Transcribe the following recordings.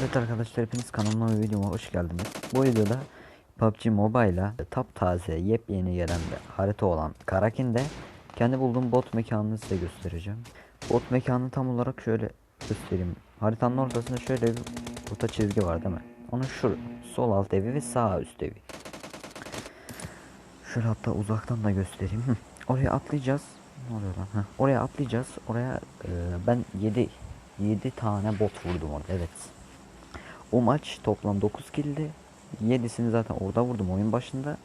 Evet arkadaşlar hepiniz kanalıma ve videoma hoş geldiniz. Bu videoda PUBG Mobile'a taptaze yepyeni gelen bir harita olan Karakin'de kendi bulduğum bot mekanını size göstereceğim. Bot mekanını tam olarak şöyle göstereyim. Haritanın ortasında şöyle bir orta çizgi var değil mi? Onun şu sol alt evi ve sağ üst evi. Şöyle hatta uzaktan da göstereyim. Oraya atlayacağız. Ne oluyor lan? Heh, Oraya atlayacağız. Oraya e, ben 7 7 tane bot vurdum orada. Evet. O maç toplam 9 kildi. 7'sini zaten orada vurdum oyun başında.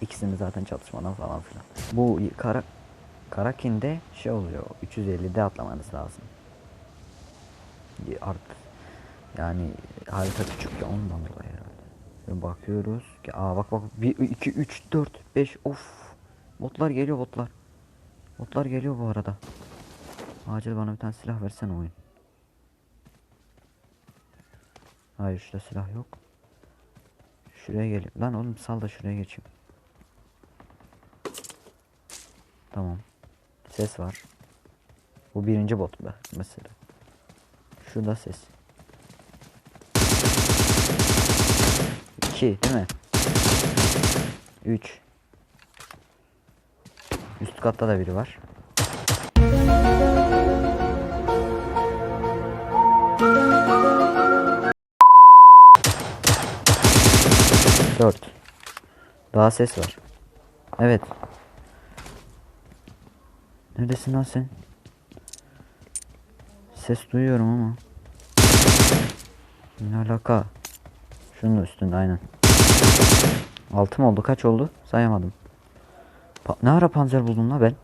İkisini zaten çatışmadan falan filan. Bu kara Karakin'de şey oluyor. 350'de atlamanız lazım. Art yani harita küçük ya ondan dolayı herhalde. Ve bakıyoruz aa bak bak 1 2 3 4 5 of. Botlar geliyor botlar. Botlar geliyor bu arada. Acil bana bir tane silah versene oyun. Hayır şurada silah yok. Şuraya gelip lan oğlum sal da şuraya geçeyim. Tamam. Ses var. Bu birinci bot be mesela. Şurada ses. 2 değil mi? 3 Üst katta da biri var. Dört. Daha ses var. Evet. Neredesin lan sen? Ses duyuyorum ama. Ne alaka? Şunun üstünde aynen. Altı mı oldu? Kaç oldu? Sayamadım. Pa- ne ara panzer buldum la ben?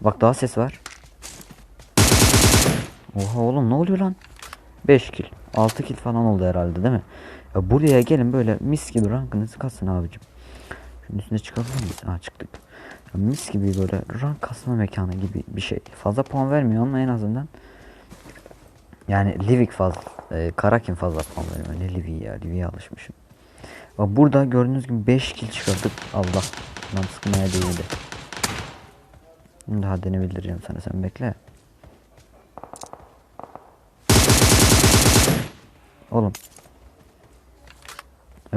Bak daha ses var. Oha oğlum ne oluyor lan? 5 kill. 6 kill falan oldu herhalde değil mi? Ya buraya gelin böyle mis gibi rankınızı kasın abicim. Şunun üstüne çıkabilir miyiz? Aa çıktık. Mis gibi böyle rank kasma mekanı gibi bir şey. Fazla puan vermiyor ama en azından yani Livik fazla. E, Karakin fazla puan veriyor. Ne Livik ya. Livik'e alışmışım. Bak burada gördüğünüz gibi 5 kill çıkardık. Allah. Lan sıkmaya değildi. Şimdi haddini bildireceğim sana sen bekle. Oğlum.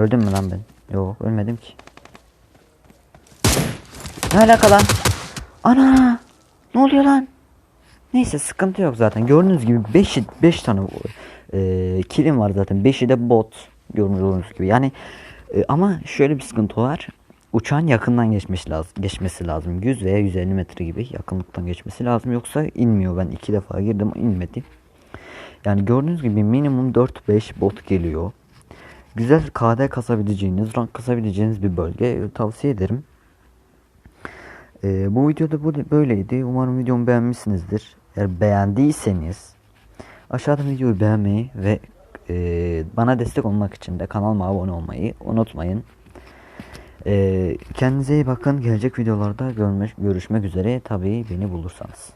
Öldüm mü lan ben? Yok ölmedim ki. Ne alaka lan? Ana! Ne oluyor lan? Neyse sıkıntı yok zaten. Gördüğünüz gibi 5 5 tane e, kilim var zaten. 5'i de bot. Gördüğünüz gibi. Yani e, ama şöyle bir sıkıntı var. Uçağın yakından geçmesi lazım. Geçmesi lazım. 100 veya 150 metre gibi yakınlıktan geçmesi lazım. Yoksa inmiyor. Ben iki defa girdim inmedi. Yani gördüğünüz gibi minimum 4-5 bot geliyor. Güzel KD kasabileceğiniz, rank kasabileceğiniz bir bölge. Tavsiye ederim. Ee, bu videoda bu böyleydi. Umarım videomu beğenmişsinizdir. Eğer beğendiyseniz aşağıda videoyu beğenmeyi ve e, bana destek olmak için de kanalıma abone olmayı unutmayın. Ee, kendinize iyi bakın. Gelecek videolarda görmek, görüşmek üzere. Tabii beni bulursanız.